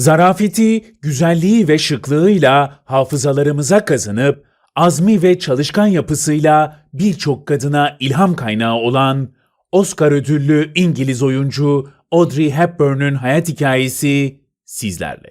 Zarafeti, güzelliği ve şıklığıyla hafızalarımıza kazanıp azmi ve çalışkan yapısıyla birçok kadına ilham kaynağı olan Oscar ödüllü İngiliz oyuncu Audrey Hepburn'un hayat hikayesi sizlerle.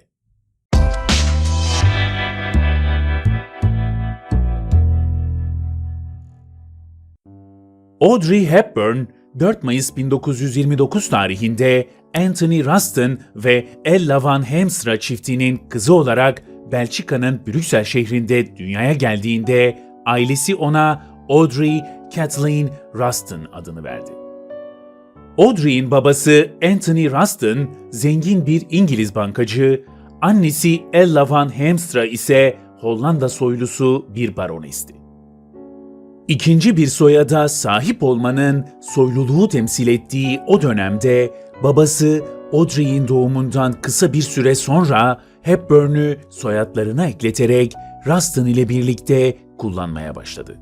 Audrey Hepburn 4 Mayıs 1929 tarihinde Anthony Rustin ve Ella Van Heemstra çiftinin kızı olarak Belçika'nın Brüksel şehrinde dünyaya geldiğinde ailesi ona Audrey Kathleen Rustin adını verdi. Audrey'in babası Anthony Rustin zengin bir İngiliz bankacı, annesi Ella Van Heemstra ise Hollanda soylusu bir baronisti. İkinci bir soyada sahip olmanın soyluluğu temsil ettiği o dönemde babası Audrey'in doğumundan kısa bir süre sonra Hepburn'ü soyadlarına ekleterek Rustin ile birlikte kullanmaya başladı.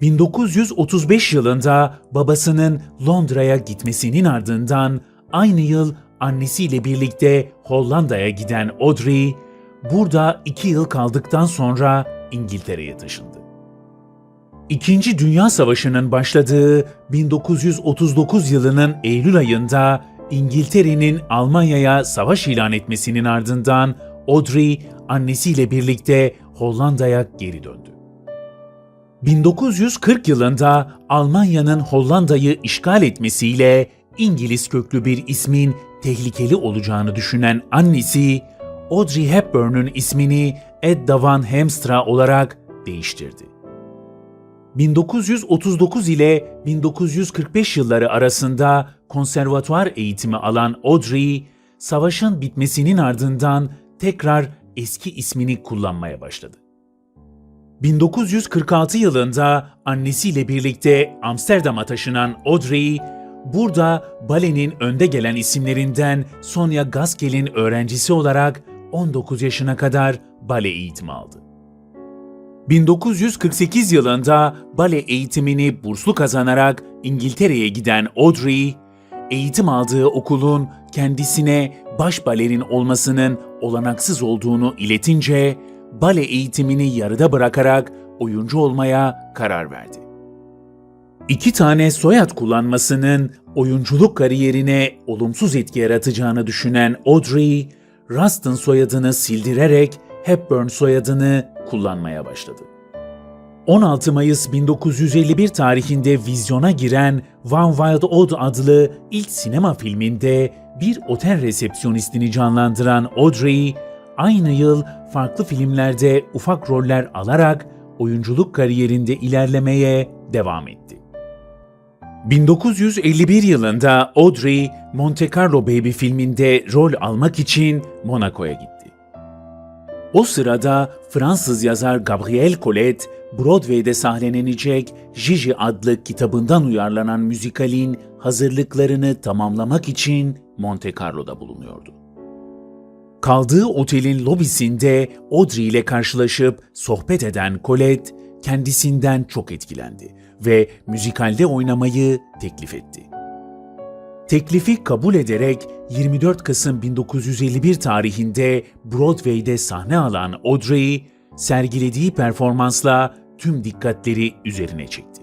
1935 yılında babasının Londra'ya gitmesinin ardından aynı yıl annesiyle birlikte Hollanda'ya giden Audrey, burada iki yıl kaldıktan sonra İngiltere'ye taşındı. İkinci Dünya Savaşı'nın başladığı 1939 yılının Eylül ayında İngiltere'nin Almanya'ya savaş ilan etmesinin ardından Audrey annesiyle birlikte Hollanda'ya geri döndü. 1940 yılında Almanya'nın Hollanda'yı işgal etmesiyle İngiliz köklü bir ismin tehlikeli olacağını düşünen annesi, Audrey Hepburn'un ismini Edda Van Heemstra olarak değiştirdi. 1939 ile 1945 yılları arasında konservatuvar eğitimi alan Audrey, savaşın bitmesinin ardından tekrar eski ismini kullanmaya başladı. 1946 yılında annesiyle birlikte Amsterdam'a taşınan Audrey, burada balenin önde gelen isimlerinden Sonia Gaskel'in öğrencisi olarak 19 yaşına kadar bale eğitimi aldı. 1948 yılında bale eğitimini burslu kazanarak İngiltere'ye giden Audrey, eğitim aldığı okulun kendisine baş balerin olmasının olanaksız olduğunu iletince, bale eğitimini yarıda bırakarak oyuncu olmaya karar verdi. İki tane soyad kullanmasının oyunculuk kariyerine olumsuz etki yaratacağını düşünen Audrey, Rustin soyadını sildirerek Hepburn soyadını kullanmaya başladı. 16 Mayıs 1951 tarihinde vizyona giren One Wild Odd adlı ilk sinema filminde bir otel resepsiyonistini canlandıran Audrey, aynı yıl farklı filmlerde ufak roller alarak oyunculuk kariyerinde ilerlemeye devam etti. 1951 yılında Audrey, Monte Carlo Baby filminde rol almak için Monaco'ya gitti. O sırada Fransız yazar Gabriel Colette, Broadway'de sahnelenecek Gigi adlı kitabından uyarlanan müzikalin hazırlıklarını tamamlamak için Monte Carlo'da bulunuyordu. Kaldığı otelin lobisinde Audrey ile karşılaşıp sohbet eden Colette kendisinden çok etkilendi ve müzikalde oynamayı teklif etti. Teklifi kabul ederek 24 Kasım 1951 tarihinde Broadway'de sahne alan Audrey, sergilediği performansla tüm dikkatleri üzerine çekti.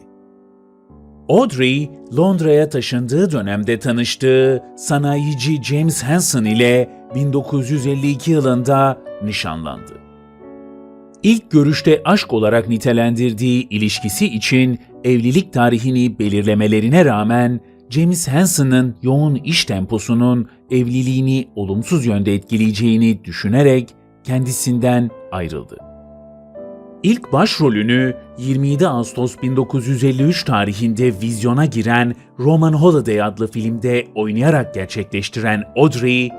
Audrey, Londra'ya taşındığı dönemde tanıştığı sanayici James Hansen ile 1952 yılında nişanlandı. İlk görüşte aşk olarak nitelendirdiği ilişkisi için evlilik tarihini belirlemelerine rağmen James Hansen'ın yoğun iş temposunun evliliğini olumsuz yönde etkileyeceğini düşünerek kendisinden ayrıldı. İlk başrolünü 27 Ağustos 1953 tarihinde vizyona giren Roman Holiday adlı filmde oynayarak gerçekleştiren Audrey,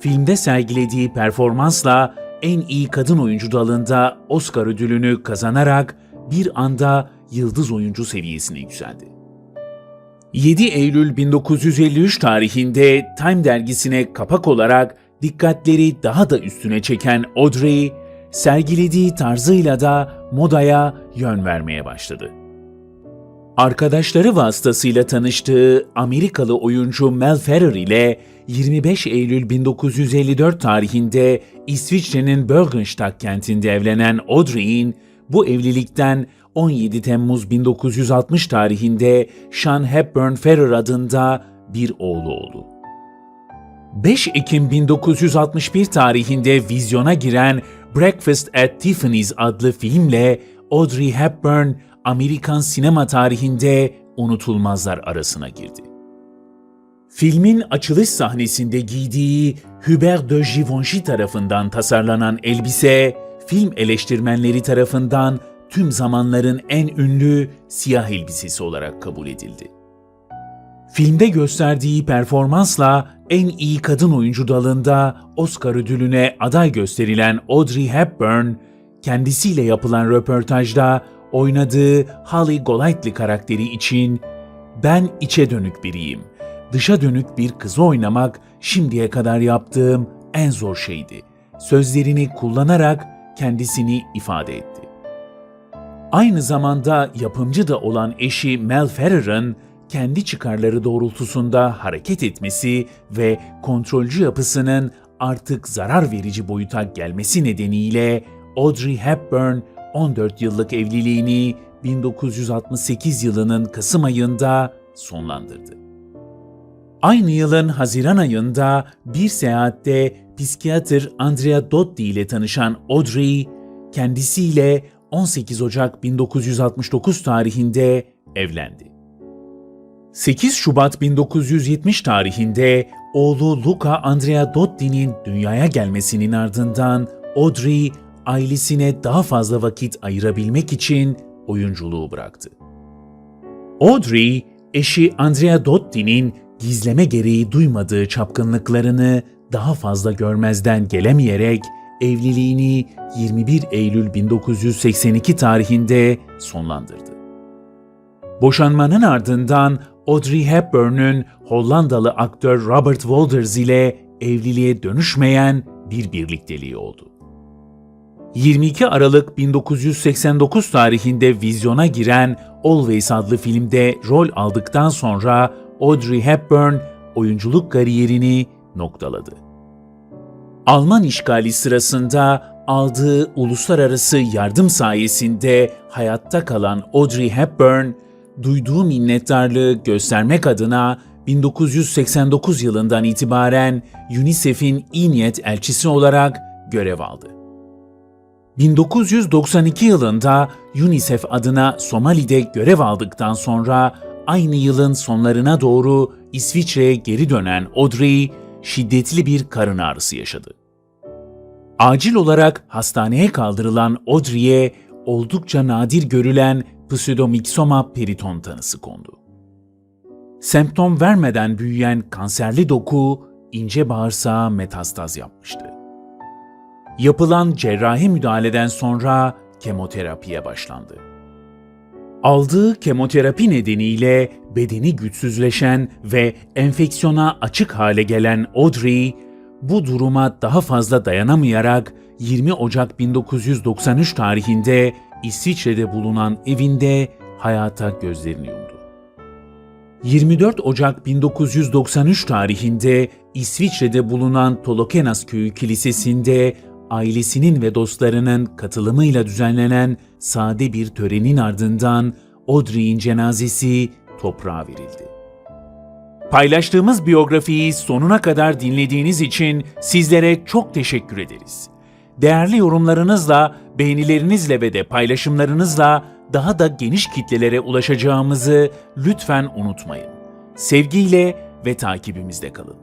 filmde sergilediği performansla en iyi kadın oyuncu dalında Oscar ödülünü kazanarak bir anda yıldız oyuncu seviyesine yükseldi. 7 Eylül 1953 tarihinde Time dergisine kapak olarak dikkatleri daha da üstüne çeken Audrey, sergilediği tarzıyla da modaya yön vermeye başladı. Arkadaşları vasıtasıyla tanıştığı Amerikalı oyuncu Mel Ferrer ile 25 Eylül 1954 tarihinde İsviçre'nin Bergenstock kentinde evlenen Audrey'in bu evlilikten 17 Temmuz 1960 tarihinde Sean Hepburn Ferrer adında bir oğlu oldu. 5 Ekim 1961 tarihinde vizyona giren Breakfast at Tiffany's adlı filmle Audrey Hepburn Amerikan sinema tarihinde unutulmazlar arasına girdi. Filmin açılış sahnesinde giydiği Hubert de Givenchy tarafından tasarlanan elbise, film eleştirmenleri tarafından tüm zamanların en ünlü siyah elbisesi olarak kabul edildi. Filmde gösterdiği performansla en iyi kadın oyuncu dalında Oscar ödülüne aday gösterilen Audrey Hepburn, kendisiyle yapılan röportajda oynadığı Holly Golightly karakteri için "Ben içe dönük biriyim. Dışa dönük bir kızı oynamak şimdiye kadar yaptığım en zor şeydi." Sözlerini kullanarak kendisini ifade etti. Aynı zamanda yapımcı da olan eşi Mel Ferrer'ın kendi çıkarları doğrultusunda hareket etmesi ve kontrolcü yapısının artık zarar verici boyuta gelmesi nedeniyle Audrey Hepburn 14 yıllık evliliğini 1968 yılının Kasım ayında sonlandırdı. Aynı yılın Haziran ayında bir seyahatte psikiyatr Andrea Dotti ile tanışan Audrey, kendisiyle 18 Ocak 1969 tarihinde evlendi. 8 Şubat 1970 tarihinde oğlu Luca Andrea Dotti'nin dünyaya gelmesinin ardından Audrey ailesine daha fazla vakit ayırabilmek için oyunculuğu bıraktı. Audrey, eşi Andrea Dotti'nin gizleme gereği duymadığı çapkınlıklarını daha fazla görmezden gelemeyerek evliliğini 21 Eylül 1982 tarihinde sonlandırdı. Boşanmanın ardından Audrey Hepburn'un Hollandalı aktör Robert Wolders ile evliliğe dönüşmeyen bir birlikteliği oldu. 22 Aralık 1989 tarihinde vizyona giren Always adlı filmde rol aldıktan sonra Audrey Hepburn oyunculuk kariyerini noktaladı. Alman işgali sırasında aldığı uluslararası yardım sayesinde hayatta kalan Audrey Hepburn, duyduğu minnettarlığı göstermek adına 1989 yılından itibaren UNICEF'in iyi niyet elçisi olarak görev aldı. 1992 yılında UNICEF adına Somali'de görev aldıktan sonra aynı yılın sonlarına doğru İsviçre'ye geri dönen Audrey, şiddetli bir karın ağrısı yaşadı. Acil olarak hastaneye kaldırılan Audrey'e oldukça nadir görülen pseudomyxoma periton tanısı kondu. Semptom vermeden büyüyen kanserli doku ince bağırsağa metastaz yapmıştı. Yapılan cerrahi müdahaleden sonra kemoterapiye başlandı. Aldığı kemoterapi nedeniyle bedeni güçsüzleşen ve enfeksiyona açık hale gelen Audrey, bu duruma daha fazla dayanamayarak 20 Ocak 1993 tarihinde İsviçre'de bulunan evinde hayata gözlerini yumdu. 24 Ocak 1993 tarihinde İsviçre'de bulunan Tolokenas Köyü Kilisesi'nde ailesinin ve dostlarının katılımıyla düzenlenen sade bir törenin ardından Audrey'in cenazesi toprağa verildi. Paylaştığımız biyografiyi sonuna kadar dinlediğiniz için sizlere çok teşekkür ederiz. Değerli yorumlarınızla, beğenilerinizle ve de paylaşımlarınızla daha da geniş kitlelere ulaşacağımızı lütfen unutmayın. Sevgiyle ve takibimizde kalın.